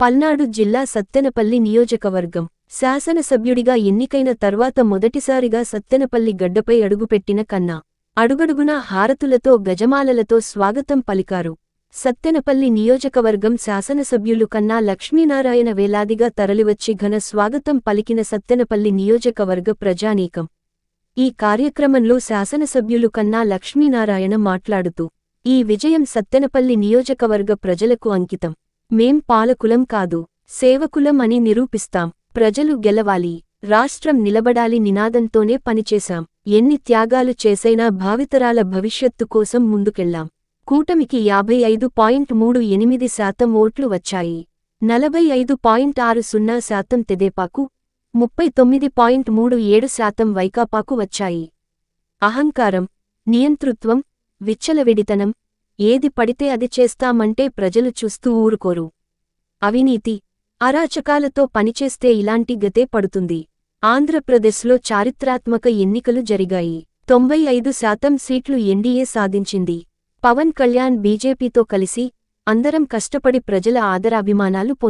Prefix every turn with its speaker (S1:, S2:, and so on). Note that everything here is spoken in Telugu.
S1: పల్నాడు జిల్లా సత్తెనపల్లి నియోజకవర్గం. శాసనసభ్యుడిగా ఎన్నికైన తర్వాత మొదటిసారిగా సత్తెనపల్లి గడ్డపై అడుగుపెట్టిన కన్నా అడుగడుగునా హారతులతో గజమాలలతో స్వాగతం పలికారు. సత్తెనపల్లి నియోజకవర్గం శాసనసభ్యులు కన్నా లక్ష్మీనారాయణ వేలాదిగా తరలివచ్చి ఘన స్వాగతం పలికిన సత్తెనపల్లి నియోజకవర్గ ప్రజానీకం. ఈ కార్యక్రమంలో శాసనసభ్యులు కన్నా లక్ష్మీనారాయణ మాట్లాడుతూ ఈ విజయం సత్తెనపల్లి నియోజకవర్గ ప్రజలకు అంకితం. మేం పాలకులం కాదు సేవకులం అని నిరూపిస్తాం ప్రజలు గెలవాలి రాష్ట్రం నిలబడాలి నినాదంతోనే పనిచేశాం ఎన్ని త్యాగాలు చేసైనా భావితరాల భవిష్యత్తు కోసం ముందుకెళ్ళాం కూటమికి యాభై ఐదు పాయింట్ మూడు ఎనిమిది శాతం ఓట్లు వచ్చాయి. నలభై ఐదు పాయింట్ ఆరు సున్నా శాతం తెదేపాకు ముప్పై తొమ్మిది పాయింట్ మూడు ఏడు శాతం వైకాపాకు వచ్చాయి. అహంకారం నియంతృత్వం విచ్చలవిడితనం ఏది పడితే అది చేస్తామంటే ప్రజలు చూస్తూ ఊరుకోరు. అవినీతి అరాచకాలతో పనిచేస్తే ఇలాంటి గతే పడుతుంది. ఆంధ్రప్రదేశ్లో చారిత్రాత్మక ఎన్నికలు జరిగాయి. తొంభై ఐదు శాతం సీట్లు ఎన్డీఏ సాధించింది. పవన్ కళ్యాణ్ బీజేపీతో కలిసి అందరం కష్టపడి ప్రజల ఆదరాభిమానాలు పొందారు.